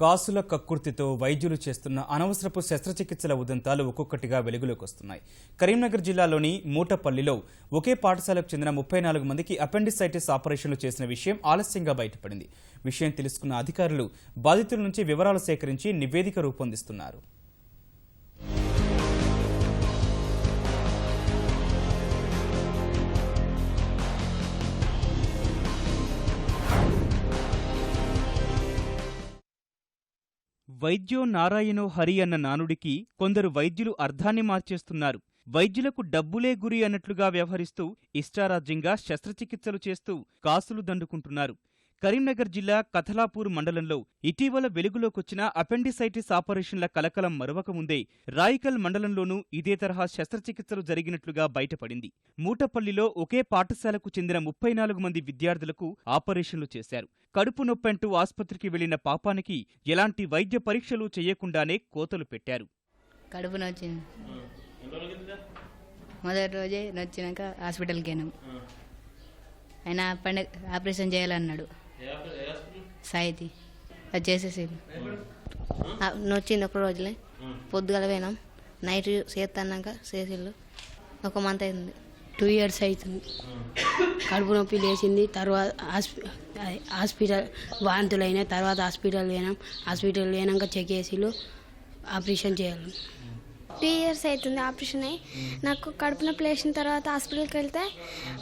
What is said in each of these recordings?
కాసుల కక్కుర్తితో వైద్యులు చేస్తున్న అనవసరపు శస్త్రచికిత్సల ఉదంతాలు ఒక్కొక్కటిగా వెలుగులోకి వస్తున్నాయి కరీంనగర్ జిల్లాలోని మూటపల్లిలో ఒకే పాఠశాలకు చెందిన ముప్పై నాలుగు మందికి అపెండిసైటిస్ ఆపరేషన్లు చేసిన విషయం ఆలస్యంగా బయటపడింది. విషయం తెలుసుకున్న అధికారులు బాధితుల నుంచి వివరాలు సేకరించి నివేదిక రూపొందిస్తున్నారు. వైద్యో నారాయణో హరి అన్న నానుడికి కొందరు వైద్యులు అర్థాన్ని మార్చేస్తున్నారు. వైద్యులకు డబ్బులే గురి అన్నట్లుగా వ్యవహరిస్తూ ఇష్టారాజ్యంగా శస్త్రచికిత్సలు చేస్తూ కాసులు దండుకుంటున్నారు. కరీంనగర్ జిల్లా కథలాపూర్ మండలంలో ఇటీవల వెలుగులోకొచ్చిన అపెండిసైటిస్ ఆపరేషన్ల కలకలం మరవకముందే రాయికల్ మండలంలోనూ ఇదే తరహా శస్త్రచికిత్సలు జరిగినట్లుగా బయటపడింది. మూటపల్లిలో ఒకే పాఠశాలకు చెందిన ముప్పై నాలుగు మంది విద్యార్థులకు ఆపరేషన్లు చేశారు. కడుపు నొప్పంటూ ఆస్పత్రికి వెళ్ళిన పాపానికి ఎలాంటి వైద్య పరీక్షలు చేయకుండానే కోతలు పెట్టారు. కడుపు నొచ్చింది. మొదటి రోజే నొచ్చినాక హాస్పిటల్కి వెళ్ళాం ఆయన పండగ ఆపరేషన్ చేయాలన్నాడు. సాయితి అది చేసేసేది ఆ, నొచ్చింది ఒక రోజులే. పొద్దుగల పోయినాం. నైట్ చేస్తాన్నాక చేసిళ్ళు ఒక మంత్ అయింది. టూ ఇయర్స్ అవుతుంది. కడుపు నొప్పి లేచింది. తర్వాత హాస్పిటల్ వాంతులు అయినాయి తర్వాత హాస్పిటల్ పోయినాం. హాస్పిటల్ పోయినాక చెక్ చేసిళ్ళు ఆపరేషన్ చేయాలి. టూ ఇయర్స్ అవుతుంది ఆపరేషన్. అయ్యి నాకు కడుపు నొప్పి లేచిన తర్వాత హాస్పిటల్కి వెళ్తే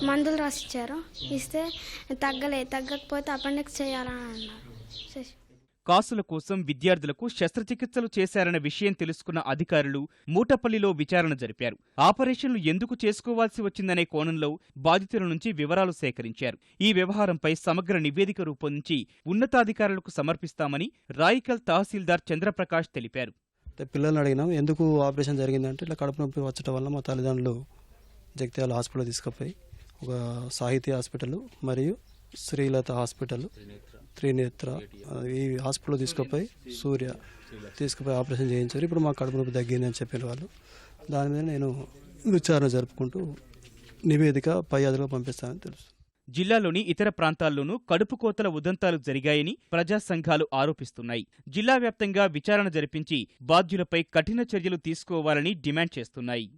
మందులు రాసిచ్చారు. ఇస్తే తగ్గలే తగ్గకపోతే అపెండిక్స్ చేయాలని అన్నారు. కాసుల కోసం విద్యార్థులకు శస్త్రచికిత్సలు చేశారన్న విషయం తెలుసుకున్న అధికారులు మూటపల్లిలో విచారణ జరిపారు. ఆపరేషన్లు ఎందుకు చేసుకోవాల్సి వచ్చిందనే కోణంలో బాధితుల నుంచి వివరాలు సేకరించారు. ఈ వ్యవహారంపై సమగ్ర నివేదిక రూపొందించి ఉన్నతాధికారులకు సమర్పిస్తామని రాయికల్ తహసీల్దార్ చంద్రప్రకాష్ తెలిపారు. పిల్లల్ని అడిగినాం ఎందుకు ఆపరేషన్ జరిగిందంటే ఇట్లా కడుపు నొప్పి వచ్చటం వల్ల మా తల్లిదండ్రులు జగిత్యాల హాస్పిటల్ తీసుకుపోయి ఒక సాహితీ హాస్పిటల్ మరియు శ్రీలత హాస్పిటల్ త్రినేత్ర ఈ హాస్పిటల్ తీసుకుపోయి సూర్య తీసుకుపోయి ఆపరేషన్ చేయించారు. ఇప్పుడు మా కడుపు నొప్పి తగ్గిందని చెప్పిన వాళ్ళు. దాని మీద నేను విచారణ జరుపుకుంటూ నివేదిక పై అదిలో పంపిస్తానని తెలుసు. జిల్లాలోని ఇతర ప్రాంతాల్లోనూ కడుపు కోతల ఉదంతాలు జరిగాయని ప్రజా సంఘాలు ఆరోపిస్తున్నాయి. జిల్లా వ్యాప్తంగా విచారణ జరిపించి బాధ్యులపై కఠిన చర్యలు తీసుకోవాలని డిమాండ్ చేస్తున్నాయి.